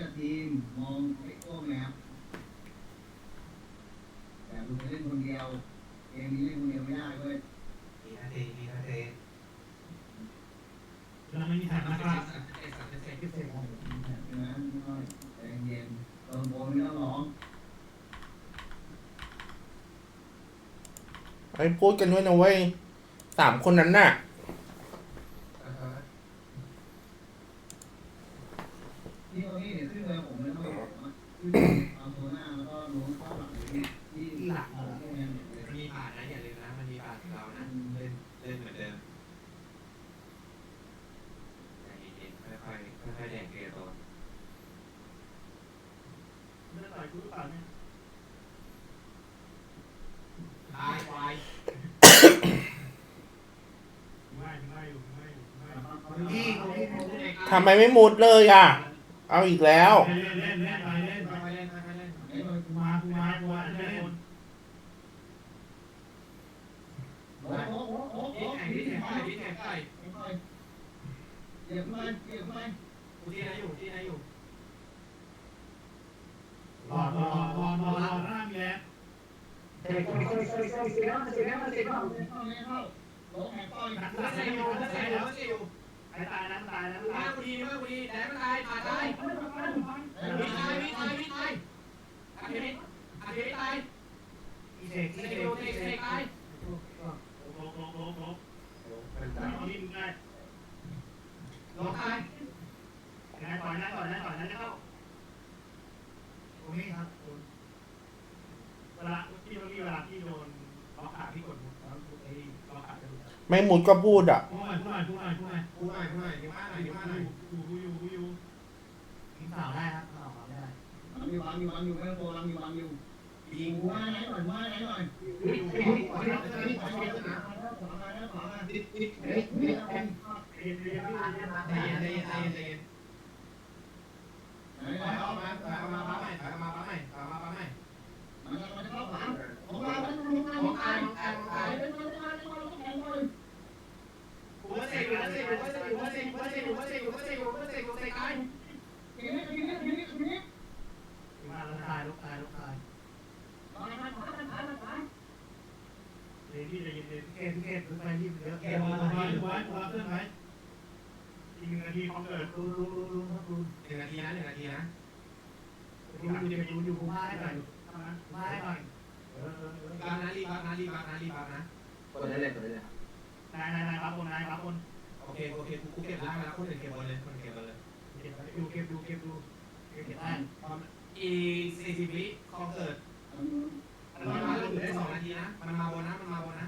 แต่ทีมมองไอ้โอ้แมพแต่คุณจะเล่นคนเดียวเกมนี้เล่นคนเดียวไม่ได้เว้ยมีนาเทมีนาเทเราไม่มีทางนะครับไอ้สัตว์เซ็งพิเศษของผมนะน้อยใจเย็นเติมโบนไม่ต้องร้องไอ้พูดกันด้วยนะเว้ยสามคนนั้นน่ะ ที่เอานี่เนี่ยขึ้นเลยผมเลยต้องขึ้นเอาโซน่าแล้วก็โน้ตเข้าหลังที่ที่หลังของพวกนี้เลย มีผ่านนะอย่าลืมนะมันมีผ่านเรานะเล่นเล่นเหมือนเดิมใจเย็นๆค่อยๆค่อยๆแดงเกลียวตัว เลือดต่อยกูหรือเปล่าเนี่ยตายควายไม่ไม่อยู่ไม่อยู่ไม่พี่เขาพี่เขาเด็กทำไมไม่มุดเลยอะ เอาอีกแล้ว เล่นเล่นเล่นไปเล่นค่อยๆเล่นค่อยๆเล่นไอ้มันกูมากูมากูมาเล่นโอ้โหโอ้โหโอ้โหพี่แข่งพี่แข่งไปพี่แข่งไปเหยียบไปเหยียบไปกูที่ไหนอยู่ที่ไหนอยู่ ลงไปนะก่อนนะก่อนนะก่อนนะเข้า รงนี้ครับเวลาที่เมื่อกี้เวลาที่โดนล็อกขาพี่กดแล้วไอ้ล็อกขาจะหลุดไม่มุดก็พูดอะ พูดหน่อยพูดหน่อยพูดหน่อยพูดหน่อยกูหน่อยกูหน่อยยิ้มมาหน่อยยิ้มมาหน่อยกูกูอยู่กูอยู่กินสาวได้ครับสาวได้วางอยู่วางอยู่วางอยู่ไม่ต้องโกวางอยู่วางอยู่ยิงว่าไหนหน่อยว่าไหนหน่อยอยู่อยู่ขวาขวาขว เกตเกตไปที่เยอะเกมาไว้ไว้ไว้เพื่อนไว้อีกหนึ่งนาทีพอมเกิดรู้รู้รู้รู้ครับรู้หนึ่งนาทีนะหนึ่งนาทีนะอยู่อยู่อยู่อยู่กูมาให้หน่อยมาให้หน่อยเออเออเออรีบนะรีบนะรีบนะรีบนะกดได้นเลยกดได้นเลยนายนายนายรับคนนายรับคนโอเคโอเคกูกูเก็บล่างแล้วคนอื่นเก็บบนเลยคนเก็บบนเลยดูเก็บดูเก็บดูเก็บได้อีสี่สิบวิคอนเสิร์ตมันมาเหลือได้สองนาทีนะ มันมาบนนะ มันมาบนนะ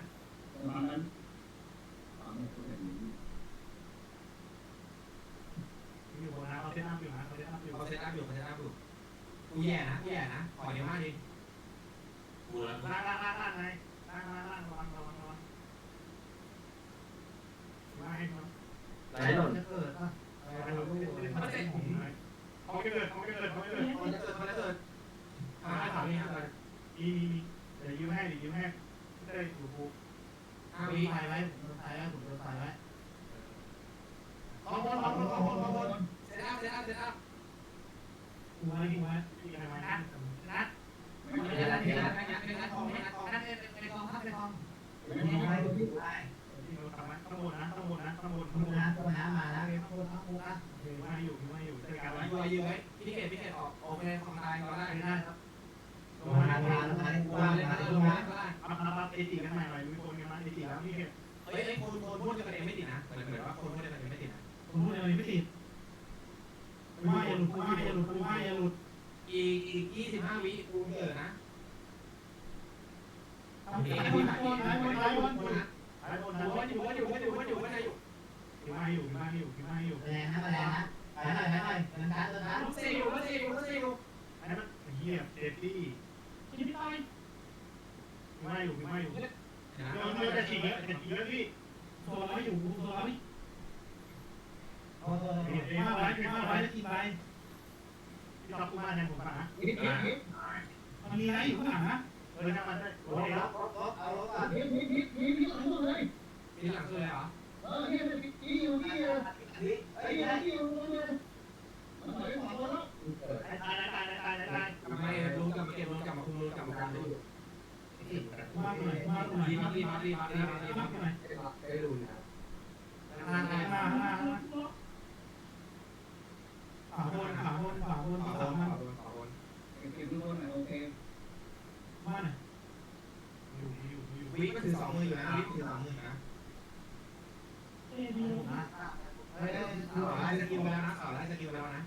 ตอนนั้นตอนนี้คุณเห็น อยู่บนนะเขาเซตอัพอยู่นะเขาเซตอัพอยู่ เขาเซตอัพอยู่เขาเซตอัพอยู่ กูแย่นะกูแย่นะขอเดี๋ยวมาดิล่างล่างล่างล่างไงล่างล่างล่างระวังระวังระวังมาให้มันไหลหล่นจะเกิดอะเขาจะเกิดเขาจะเกิดเขาจะเกิดเขาจะเกิดมันจะเกิดมันจะเกิดหาถามนี่ครับมีมีมีเดี๋ยวยิ้มให้เดี๋ยวยิ้มให้ได้ถูกถูกห้าโดวินถ่ายไว้ผมโดนถ่ายไว้ผมโดนถ่ายไว้ขอบนขอบนขอบนขอบนเซตอัพเซตอัพเซตอัพกูไว้กูไว้ อยู่ได้กลับมาข้นนะข้างนนะข้างนข้างนนะข้างนนะมานะข้างบนข้างบนนะมาอยู่มาอยู่จัการไว้ยอยื้ไว้พี่เกศพี่เกศออกโอเคของตายก่อนได้นะลงมาลงมาลงมาลงมาลงมาลงมาอัพอัพอัพเอติกันใหม่หน่อยลุคนกันมาเอติแล้วพี่เกศเฮ้ยไอ้คนพูดกันเองไม่ติดนะเหมือนเหมืนว่าคนพูดกันเองไม่ติดนะคนพูดกันเองไม่ติดกูว่ย่าหลุดกูว่าย่าหลุดกูว่าย่าหลุดอีกอีกยี่สิบห้าวิกูม่ได้ไม่ได้ไม่ แรงนะแรงนะไปหน่อยไปหน่อยเดินช้าเดินช้าโอ้โหมันมีอะไรอยู่ข้างหลังนะ เลยนะมันโอ้ยรับรถรถเอารถก่อนผีผีผีผีผีหลังสุดเลยผีหลังสุดเลยเหรอเออเนี่ยผีผีอยู่นี่เลยไอ้ผีอยู่นี่เลยมันถอยขวาหมดแล้วตายตายตายตายตายกลับมาเก็บลงกลับมาเก็บลงกลับมาคุมลงกลับมาคุมลงมากหน่อยมากหน่อยรีบมารีบมารีบมารีบมารีบมาไปดูนะครับ ถือสองมืออยู่นะวิถือสองมือนะเอ้ยดีนะเฮ้ยข่าวไล่สกิลไปแล้วนะข่าวไล่สกิลไปแล้วนะ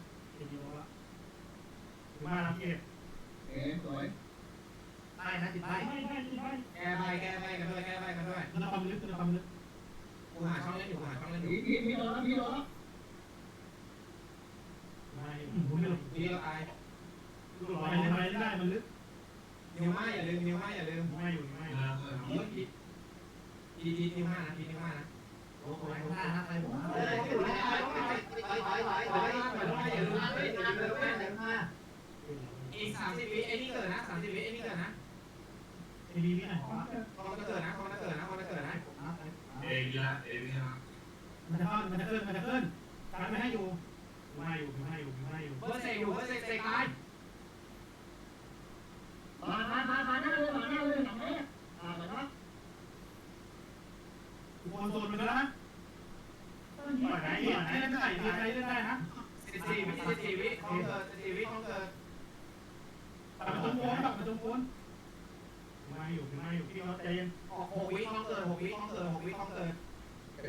ดีแล้วบ้านเราเก็บโอเคสวยใต้นะติดใต้แก้ใบแก้ใบกันด้วยแก้ใบกันด้วยคุณความลึกคุณความลึกกูหาช่องเล่นอยู่หาช่องเล่นอยู่พี่พี่พี่โดนแล้วพี่โดนแล้วไม่ผมไม่ลงวิเราตายลูกลอยได้ไหมได้มันลึก นิวมาอย่าลืมนิวมาอย่าลืมไม่อยู่ไม่อยู่เฮ้ยดีดีดีนิวมานะดีนิวมานะโอ้โหห้าห้าใครผมเฮ้ยอยู่แล้วถอยถอยถอยถอยถอยถอยอย่าลืมนะอย่าลืมนะอย่าลืมนะอีกสามสิบวิไอ้นี่เกิดนะสามสิบวิไอ้นี่เกิดนะไอ้ดีนี่ไหนคอมจะเกิดนะคอมจะเกิดนะคอมจะเกิดนะเองละเองละมันจะขึ้นมันจะขึ้นมันจะขึ้นการไม่ให้อยู่ไม่อยู่ไม่อยู่ไม่อยู่เบอร์เซอยู่เบอร์เซเซตาย มามามามาหน้าเลยมาหน้าเลยหลังนี้อ่ามาครับ กูโอนโซนไปแล้วนะปล่อยไหนปล่อยไหนเล่นได้ดีใจเล่นได้นะสิบสี่วิสิบสี่วิคอมเกิดสิบสี่วิคอมเกิดตัดประตูโค้งตัดประตูโค้งม่อยู่ม่อยู่พี่เขาใจเย็นหกวิคอมเกิดหกวิคอมเกิดหกวิคอมเกิด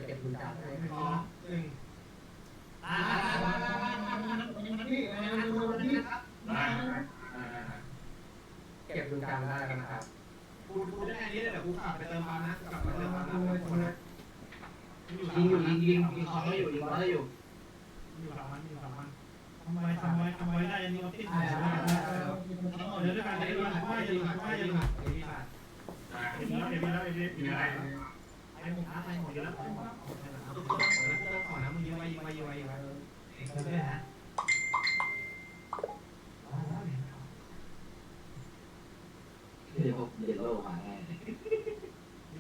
เก็บคุณการให้สองหนึ่งอ่ามามามามามามาพี่มาดูพี่เก็บคุณการได้นะครับกูกูได้อันนี้เลยเดี๋ยวกูกลับไปเติมปั๊มนะกลับไปเติมปั๊มนะคนนะ ยิง อยู่ยิงยิงยิงคอได้อยู่ยิงคอได้อยู่อยู่สามวันอยู่สามวันทำไว้ทำไว้ทำไว้ได้อันนี้เราติดใช่ใช่เดี๋ยวด้วยกันเดี๋ยวด้วยกันไม่อยู่ไม่อยู่ไอ้พี่บาทเอ็มแล้วเอ็มแล้วเอ็มมีอะไรไอ้หมดนะไอ้หมดแล้วกูต้องขอนะกูต้องขอนะมึงยิงไว้ยิงไว้ยิงไว้ยิงไว้ด้วยนะ เดี๋ยวเดี๋ยวโลมาแน่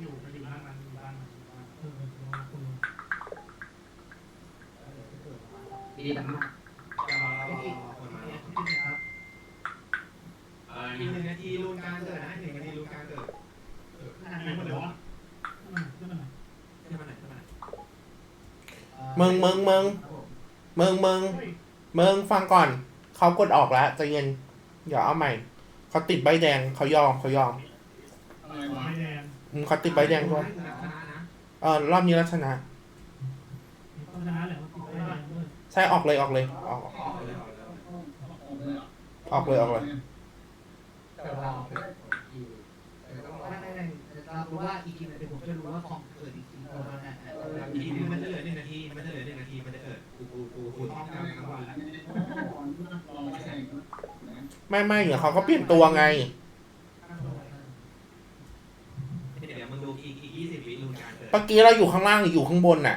อยู่มันอยู่บ้านมันอยู่บ้านมันอยู่บ้าน ดีมากจะรอรอรอคนมาอะไรอีกหนึ่งนาทีรูนการเกิดนะหนึ่งนาทีรูนการเกิดไหนหมดเลยวะขึ้นมาขึ้นมาขึ้นมาไหนขึ้นมาไหนมึงมึงมึงมึงมึงมึงฟังก่อน เขากดออกแล้วใจเย็นอย่าเอาใหม่ เขาติดใบแดงเขายอมเขายอมอะไรวะไม่แดงอืมเขาติดใบแดงด้วยชนะนะเออรอบนี้เราชนะ ต้องชนะแหละมันติดไม่ได้ด้วย ใช่ออกเลยออกเลยออกออกเลยออกเลยออกเลยออกเลยแต่เราไม่ไม่ไม่เรารู้ว่าอีกทีนึงผมจะรู้ว่าของเกิดอีกทีตอนนั้นอีกทีนึงมันจะเหลือหนึ่งนาทีมันจะเหลือหนึ่งนาทีมันจะเกิดกูกูกูกูท่องจำทั้งวันแล้วไม่ไม่เดี๋ยวเขาก็เปลี่ยนตัวไงเดี๋ยวมึงดูอีกอีกยี่สิบวิรูนการเกิดเมื่อกี้เราอยู่ข้างล่างหรืออยู่ข้างบนน่ะ